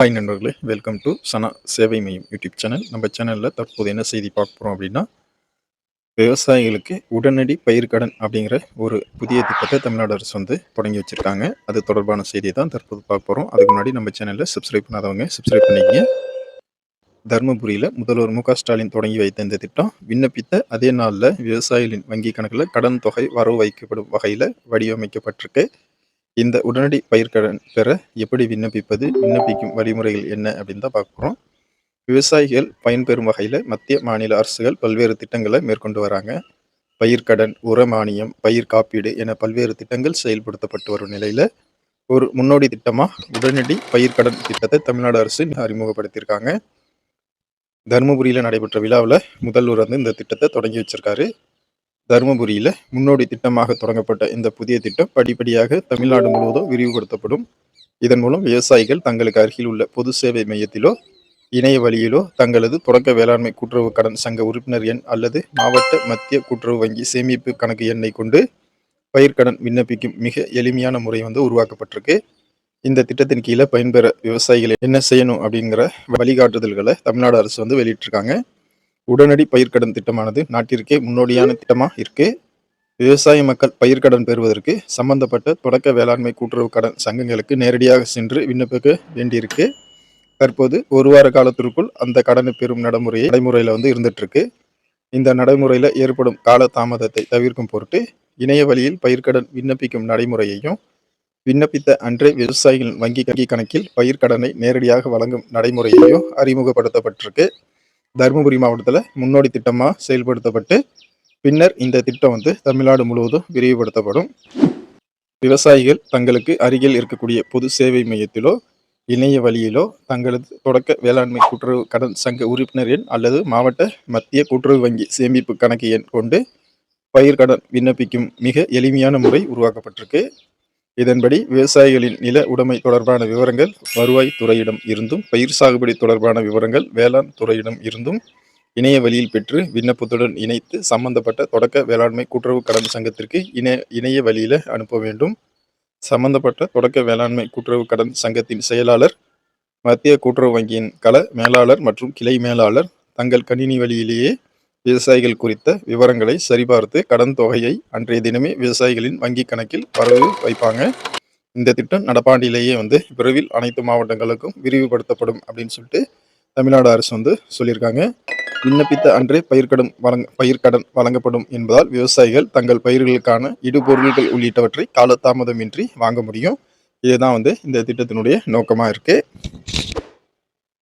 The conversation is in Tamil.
ஹாய் நண்பர்களே வெல்கம் டு சனா சேவை மையம் யூடியூப் சேனல். நம்ம சேனலில் தற்போது என்ன செய்தி பார்க்க போகிறோம் அப்படின்னா விவசாயிகளுக்கு உடனடி பயிர்க்கடன் அப்படிங்கிற ஒரு புதிய திட்டத்தை தமிழ்நாடு அரசு வந்து தொடங்கி வச்சுருக்காங்க. அது தொடர்பான செய்தியை தான் தற்போது பார்க்க போகிறோம் அதுக்கு முன்னாடி நம்ம சேனலில் சப்ஸ்கிரைப் பண்ணாதவங்க சப்ஸ்கிரைப் பண்ணிக்கங்க. தருமபுரியில் முதல்வர் மு ஸ்டாலின் தொடங்கி வைத்த இந்த திட்டம் விண்ணப்பித்த அதே நாளில் விவசாயிகளின் வங்கி கணக்கில் கடன் தொகை வரவு வைக்கப்படும் வகையில் வடிவமைக்கப்பட்டிருக்கு. இந்த உடனடி பயிர்க்கடன் பெற எப்படி விண்ணப்பிப்பது விண்ணப்பிக்கும் வழிமுறைகள் என்ன அப்படின்னு தான் பார்க்க போகிறோம் விவசாயிகள் பயன்பெறும் வகையில் மத்திய மாநில அரசுகள் பல்வேறு திட்டங்களை மேற்கொண்டு வராங்க. பயிர்க்கடன் உர மானியம் பயிர் காப்பீடு என பல்வேறு திட்டங்கள் செயல்படுத்தப்பட்டு வரும் நிலையில் ஒரு முன்னோடி திட்டமாக உடனடி பயிர்க்கடன் திட்டத்தை தமிழ்நாடு அரசு அறிமுகப்படுத்தியிருக்காங்க. தருமபுரியில் நடைபெற்ற விழாவில் முதல்வர் வந்து இந்த திட்டத்தை தொடங்கி வச்சிருக்காரு. தருமபுரியில் முன்னோடி திட்டமாக தொடங்கப்பட்ட இந்த புதிய திட்டம் படிப்படியாக தமிழ்நாடு முழுவதும் விரிவுபடுத்தப்படும். இதன் மூலம் விவசாயிகள் தங்களுக்கு அருகில் உள்ள பொது சேவை மையத்திலோ இணைய வழியிலோ தங்களது தொடக்க வேளாண்மை கூட்டுறவு கடன் சங்க உறுப்பினர் எண் அல்லது மாவட்ட மத்திய கூட்டுறவு வங்கி சேமிப்பு கணக்கு எண்ணை கொண்டு பயிர்க்கடன் விண்ணப்பிக்கும் மிக எளிமையான முறை வந்து உருவாக்கப்பட்டிருக்கு. இந்த திட்டத்தின் கீழே பயன்பெற விவசாயிகள் என்ன செய்யணும் அப்படிங்கிற வழிகாட்டுதல்களை தமிழ்நாடு அரசு வந்து வெளியிட்டிருக்காங்க. உடனடி பயிர்க்கடன் திட்டமானது நாட்டிற்கே முன்னோடியான திட்டமாக இருக்குது விவசாய மக்கள் பயிர்க்கடன் பெறுவதற்கு சம்பந்தப்பட்ட தொடக்க வேளாண்மை கூட்டுறவு கடன் சங்கங்களுக்கு நேரடியாக சென்று விண்ணப்பிக்க வேண்டியிருக்கு. தற்போது ஒரு வார காலத்திற்குள் அந்த கடனை பெறும் நடைமுறையை நடைமுறையில் வந்து இருந்துட்டுருக்கு இந்த நடைமுறையில் ஏற்படும் கால தாமதத்தை தவிர்க்கும் பொருட்டு இணைய வழியில் பயிர்க்கடன் விண்ணப்பிக்கும் நடைமுறையையும் விண்ணப்பித்த அன்றே விவசாயிகள் வங்கி வங்கி கணக்கில் பயிர்க்கடனை நேரடியாக வழங்கும் நடைமுறையையும் அறிமுகப்படுத்தப்பட்டிருக்கு. தருமபுரி மாவட்டத்தில் முன்னோடி திட்டமாக செயல்படுத்தப்பட்டு பின்னர் இந்த திட்டம் வந்து தமிழ்நாடு முழுவதும் விரிவுபடுத்தப்படும். விவசாயிகள் தங்களுக்கு அருகில் இருக்கக்கூடிய பொது சேவை மையத்திலோ இணைய வழியிலோ தங்களது தொடக்க வேளாண்மை கூட்டுறவு கடன் சங்க உறுப்பினர் எண் அல்லது மாவட்ட மத்திய கூட்டுறவு வங்கி சேமிப்பு கணக்கு எண் கொண்டு பயிர்கடன் விண்ணப்பிக்கும் மிக எளிமையான முறை உருவாக்கப்பட்டிருக்கு. இதன்படி விவசாயிகளின் நில உடைமை தொடர்பான விவரங்கள் வருவாய் துறையிடம் இருந்தும் பயிர் சாகுபடி தொடர்பான விவரங்கள் வேளாண் துறையிடம் இருந்தும் இணைய வழியில் பெற்று விண்ணப்பத்துடன் இணைத்து சம்பந்தப்பட்ட தொடக்க வேளாண்மை கூட்டுறவு கடன் சங்கத்திற்கு இணைய இணைய வழியில் அனுப்ப வேண்டும். சம்பந்தப்பட்ட தொடக்க வேளாண்மை கூட்டுறவு கடன் சங்கத்தின் செயலாளர் மத்திய கூட்டுறவு வங்கியின் கள மேலாளர் மற்றும் கிளை மேலாளர் தங்கள் கணினி வழியிலேயே விவசாயிகள் குறித்த விவரங்களை சரிபார்த்து கடன் தொகையை அன்றைய தினமே விவசாயிகளின் வங்கி கணக்கில் வரவு வைப்பாங்க. இந்த திட்டம் நடப்பாண்டிலேயே வந்து விரைவில் அனைத்து மாவட்டங்களுக்கும் விரிவுபடுத்தப்படும் அப்படின்னு சொல்லிட்டு தமிழ்நாடு அரசு வந்து சொல்லியிருக்காங்க. விண்ணப்பித்த அன்றே பயிர்க்கடன் வழங்க பயிர்க்கடன் வழங்கப்படும் என்பதால் விவசாயிகள் தங்கள் பயிர்களுக்கான இடுபொருள்கள் உள்ளிட்டவற்றை காலதாமதமின்றி வாங்க முடியும். இதுதான் வந்து இந்த திட்டத்தினுடைய நோக்கமாக இருக்குது